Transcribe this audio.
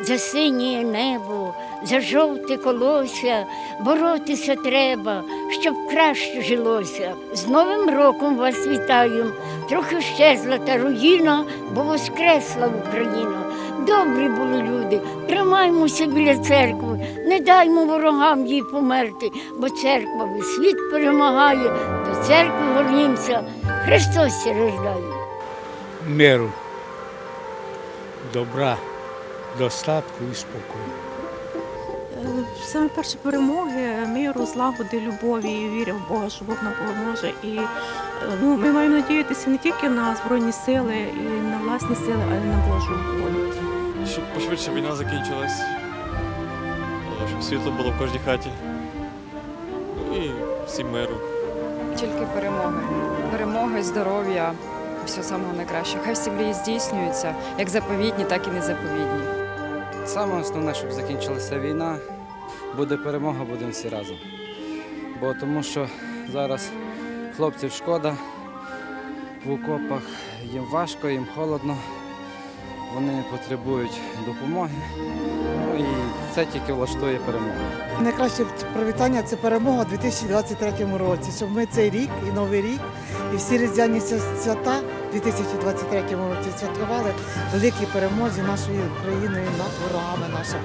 за синє небо, за жовте колося, боротися треба, щоб краще жилося. З Новим роком вас вітаю. Трохи щезла та руїна, бо воскресла Україна. Добрі були люди, тримаймося біля церкви, не даймо ворогам їй померти, бо церква весь світ перемагає, до церкви горнімся, Христос рождає. миру, добра, достатку і спокою. Е, Саме перші перемоги миру, злагоди, любові і віря в Бога, що Бог нам поможе. І е, ну, ми маємо надіятися не тільки на збройні сили і на власні сили, а й на Божу волю. щоб пошвидше війна закінчилась, е, щоб світло було в кожній хаті. Ну і всім миру. Тільки перемоги. Перемоги, здоров'я, все самого найкраще. Хай всі мрії здійснюються, як заповідні, так і незаповідні. Саме основне, щоб закінчилася війна, буде перемога, будемо всі разом. Бо тому що зараз хлопців шкода в окопах, їм важко, їм холодно, вони потребують допомоги. Ну і це тільки влаштує перемогу. Найкраще привітання це перемога у 2023 році, щоб ми цей рік і Новий рік, і всі різдвяні свята у 2023 році святкували великі перемозі нашої України над ворогами нашими.